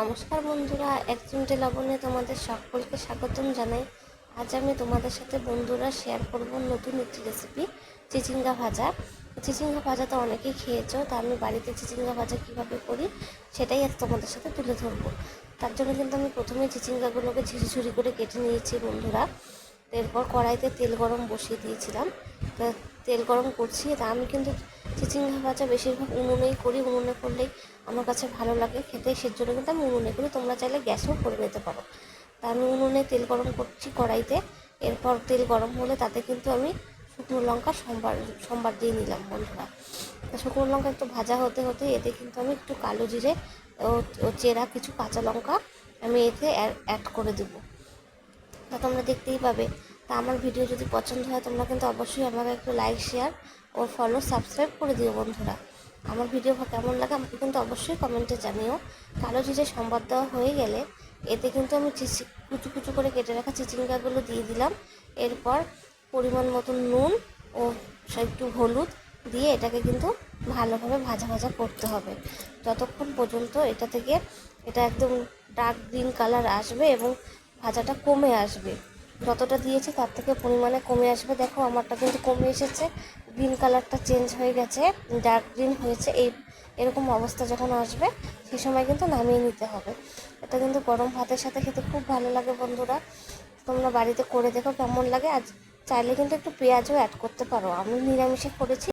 নমস্কার বন্ধুরা, এক চিমটে লবণে তোমাদের সকলকে স্বাগতম জানাই। আজ আমি তোমাদের সাথে বন্ধুরা শেয়ার করব নতুন একটি রেসিপি চিচিঙ্গা ভাজা। চিচিঙ্গা ভাজা তো অনেকেই খেয়েছো, তা আমি বাড়িতে চিচিঙ্গা ভাজা কীভাবে করি সেটাই আজ তোমাদের সাথে তুলে ধরবো। তার জন্য কিন্তু আমি প্রথমে চিচিঙ্গাগুলোকে ঝুড়ি ঝুড়ি করে কেটে নিয়েছি বন্ধুরা। এরপর কড়াইতে তেল গরম বসিয়ে দিয়েছিলাম। তেল গরম করছি, তা আমি কিন্তু চিচিঙ্গা ভাজা বেশিরভাগ উনুনেই করি, উনুনে করলেই আমার কাছে ভালো লাগে খেতে, সেজন্য কিন্তু আমি উনুনে করি। তোমরা চাইলে গ্যাসেও করে নিতে পারো। তা আমি উনুনে তেল গরম করছি কড়াইতে। এরপর তেল গরম হলে তাতে কিন্তু আমি শুকনো লঙ্কা, সোমবার সোমবার দিয়ে নিলাম বন্ধুরা। শুকনো লঙ্কা একটু ভাজা হতে হতে এতে কিন্তু আমি একটু কালো জিরে ও চেরা কিছু কাঁচা লঙ্কা আমি এতে অ্যাড করে দেবো। তা তোমরা দেখতেই পাবে তা আমার ভিডিও যদি পছন্দ হয় তোমরা কিন্তু অবশ্যই আমাকে একটু লাইক শেয়ার ও ফলো সাবস্ক্রাইব করে দিও বন্ধুরা। আমার ভিডিও কেমন লাগে আমাকে কিন্তু অবশ্যই কমেন্টে জানিও। কালো জিরে সম্বাদ দেওয়া হয়ে গেলে এতে কিন্তু আমি চিচি কুচু কুচু করে কেটে রাখা চিচিঙ্গাগুলো দিয়ে দিলাম। এরপর পরিমাণ মতন নুন ও একটু হলুদ দিয়ে এটাকে কিন্তু ভালোভাবে ভাজা ভাজা করতে হবে। যতক্ষণ পর্যন্ত এটা থেকে এটা একদম ডার্ক গ্রিন কালার আসবে এবং ভাজাটা কমে আসবে। যতটা দিয়েছি তার থেকে পরিমাণে কমে আসবে। দেখো, আমারটা কিন্তু কমে এসেছে। গ্রিন কালারটা চেঞ্জ হয়ে গেছে। ডার্ক গ্রিন হয়েছে। এই, এরকম অবস্থা যখন আসবে সেই সময় কিন্তু নামিয়ে নিতে হবে। এটা কিন্তু গরম ভাতের সাথে খেতে খুব ভালো লাগে বন্ধুরা। তোমরা বাড়িতে করে দেখো কেমন লাগে। আজ চাইলে কিন্তু একটু পেঁয়াজও অ্যাড করতে পারো। আমি নিরামিষে করেছি।